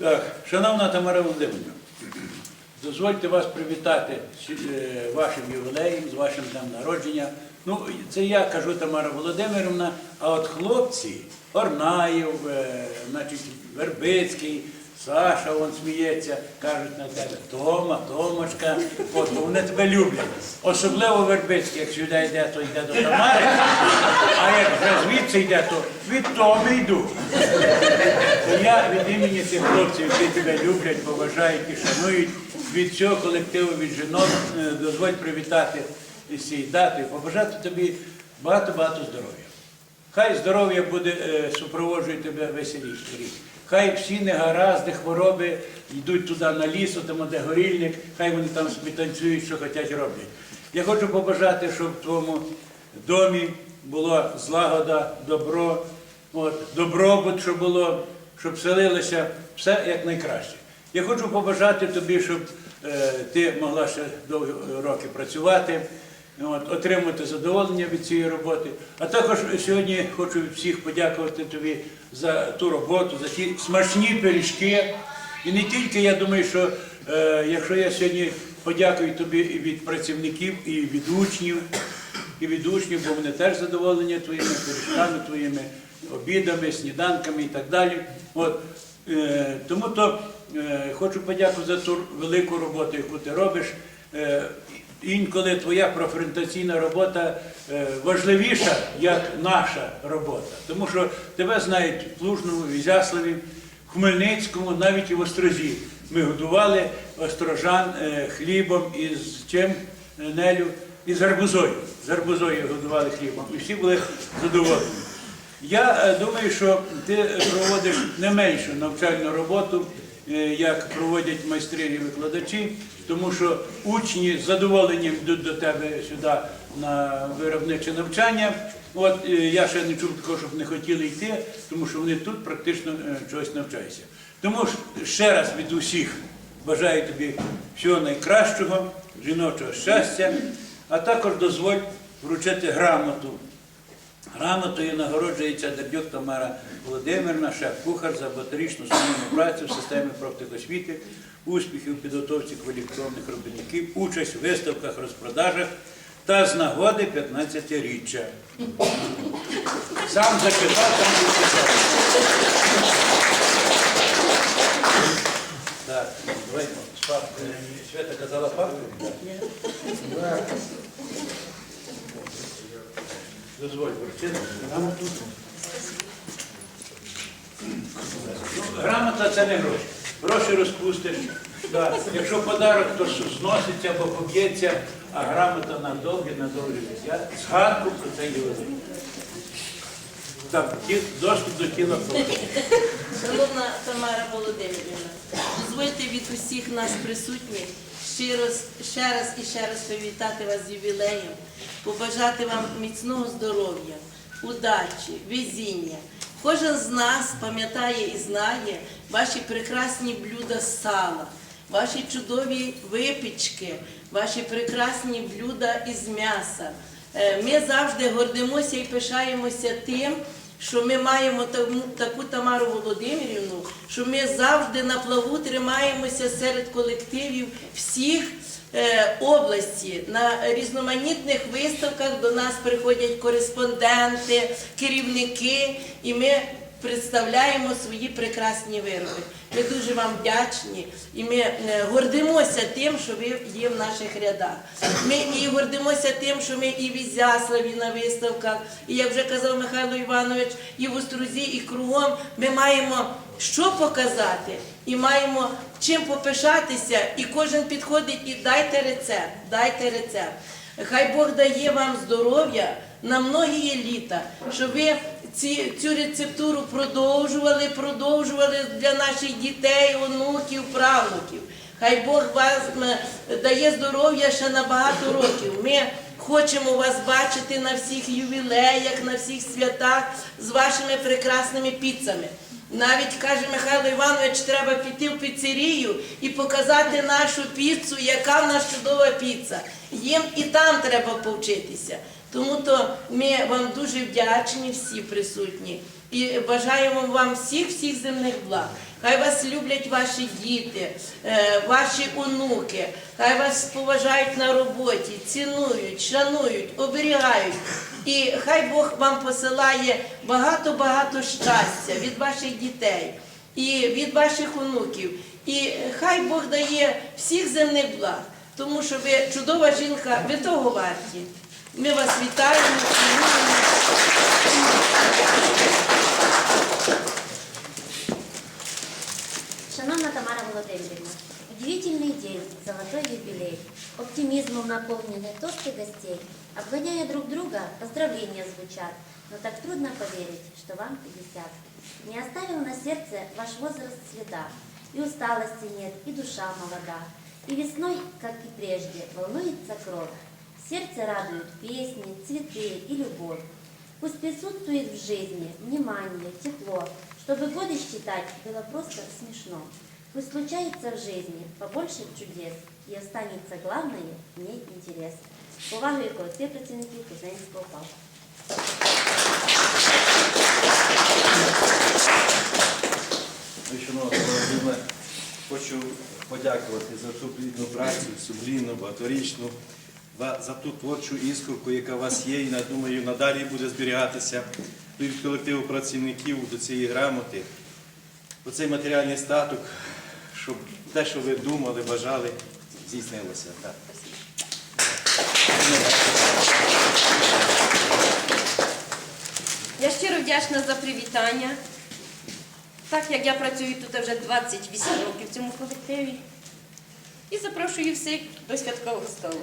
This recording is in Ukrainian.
Так, шановна Тамара Володимирівна, дозвольте вас привітати з е, вашим ювілеєм, з вашим днем народження. Ну, це я кажу Тамара Володимирівна, а от хлопці, Орнаєв, е, значить, Вербицький, Саша, он сміється, кажуть на тебе, Тома, Томочка, от, бо вони тебе люблять. Особливо Вербицький, як сюди йде, то йде до Тамари, а як вже звідси йде, то від Томи йду. Я від імені цих хлопців, які тебе люблять, поважають і шанують, від цього колективу, від жінок, е, дозволь привітати із цієї дати, побажати тобі багато-багато здоров'я. Хай здоров'я буде е, супроводжує тебе весь рік. Хай всі негаразди, хвороби йдуть туди на лісу, там де горільник, хай вони там собі танцюють, що хочуть роблять. Я хочу побажати, щоб в твоєму домі була злагода, добро, от, добробут, щоб було, щоб селилося все як найкраще. Я хочу побажати тобі, щоб е, ти могла ще довгі роки працювати, от, отримати задоволення від цієї роботи. А також сьогодні хочу всіх подякувати тобі за ту роботу, за ті смачні пиріжки. І не тільки я думаю, що е, якщо я сьогодні подякую тобі і від працівників, і від учнів, і від учнів, бо вони теж задоволені твоїми пиріжками, твоїми обідами, сніданками і так далі. От, е, тому то е, хочу подякувати за ту велику роботу, яку ти робиш. Е, інколи твоя профорієнтаційна робота е, важливіша, як наша робота. Тому що тебе знають в Плужному, в Ізяславі, в Хмельницькому, навіть і в Острозі. Ми годували острожан е, хлібом із чим е, Нелю? Із гарбузою. З гарбузою годували хлібом. І всі були задоволені. Я думаю, що ти проводиш не меншу навчальну роботу, як проводять майстри і викладачі, тому що учні з задоволенням йдуть до тебе сюди на виробниче навчання. От е, я ще не чув такого, щоб не хотіли йти, тому що вони тут практично е, чогось навчаються. Тому ще раз від усіх бажаю тобі всього найкращого, жіночого щастя, а також дозволь вручити грамоту. Грамотою нагороджується Дердюк Тамара Володимирівна, шеф-кухар за багаторічну сумнівну працю в системі профтехосвіти, успіхів у підготовці кваліфікованих робітників, участь у виставках, розпродажах та з нагоди 15-річчя. Сам запитав, сам відписав. Так, давай з папкою. Свята казала папкою? Дозволь Грамота це не гроші. Гроші розпустиш. Да. Якщо подарок, то зноситься або поб'ється, а грамота на довге, на довге життя. Згадку про це ювелей. Так, ті- доступ до тіла прошу. Шановна Тамара Володимирівна, дозвольте від усіх нас присутніх щиро, ще раз і ще раз привітати вас з ювілеєм, побажати вам міцного здоров'я, удачі, везіння. Кожен з нас пам'ятає і знає ваші прекрасні блюда з сала, ваші чудові випічки, ваші прекрасні блюда із м'яса. Е, Ми завжди гордимося і пишаємося тим, що ми маємо таку Тамару Володимирівну, що ми завжди на плаву тримаємося серед колективів всіх е, області. На різноманітних виставках до нас приходять кореспонденти, керівники, і ми представляємо свої прекрасні вироби. Ми дуже вам вдячні і ми е, гордимося тим, що ви є в наших рядах. Ми і гордимося тим, що ми і в Ізяславі на виставках, і як вже казав Михайло Іванович, і в Острозі, і кругом ми маємо що показати, і маємо чим попишатися, і кожен підходить і дайте рецепт, дайте рецепт. Хай Бог дає вам здоров'я на многі літа, щоб ви ці, цю рецептуру продовжували, продовжували для наших дітей, онуків, правнуків. Хай Бог вас м, дає здоров'я ще на багато років. Ми хочемо вас бачити на всіх ювілеях, на всіх святах з вашими прекрасними піцами. Навіть каже Михайло Іванович, треба піти в піцерію і показати нашу піцу, яка в нас чудова піца. Їм і там треба повчитися. Тому то ми вам дуже вдячні, всі присутні, і бажаємо вам всіх всіх земних благ. Хай вас люблять ваші діти, е, ваші онуки, хай вас поважають на роботі, цінують, шанують, оберігають. І хай Бог вам посилає багато-багато щастя від ваших дітей і від ваших онуків. І хай Бог дає всіх земних благ, тому що ви чудова жінка, ви того варті. Ми вас вітаємо, Оптимизмом наполнены тосты гостей. Обгоняя друг друга, поздравления звучат. Но так трудно поверить, что вам 50. Не оставил на сердце ваш возраст следа. И усталости нет, и душа молода. И весной, как и прежде, волнуется кровь. Сердце радуют песни, цветы и любовь. Пусть присутствует в жизни внимание, тепло, чтобы годы считать было просто смешно. Пусть случается в жизни побольше чудес і останеться главное в ней Повагою колектив працівників Кузнецького парку. Ну, Шановна хочу подякувати за ту плідну працю, сумлінну, багаторічну, за ту творчу іскорку, яка у вас є, і думаю, надалі буде зберігатися від колективу працівників до цієї грамоти. Оцей матеріальний статок, щоб те, що ви думали, бажали, здійснилося. Так. Я щиро вдячна за привітання. Так як я працюю тут вже 28 років в цьому колективі. І запрошую всіх до святкового столу.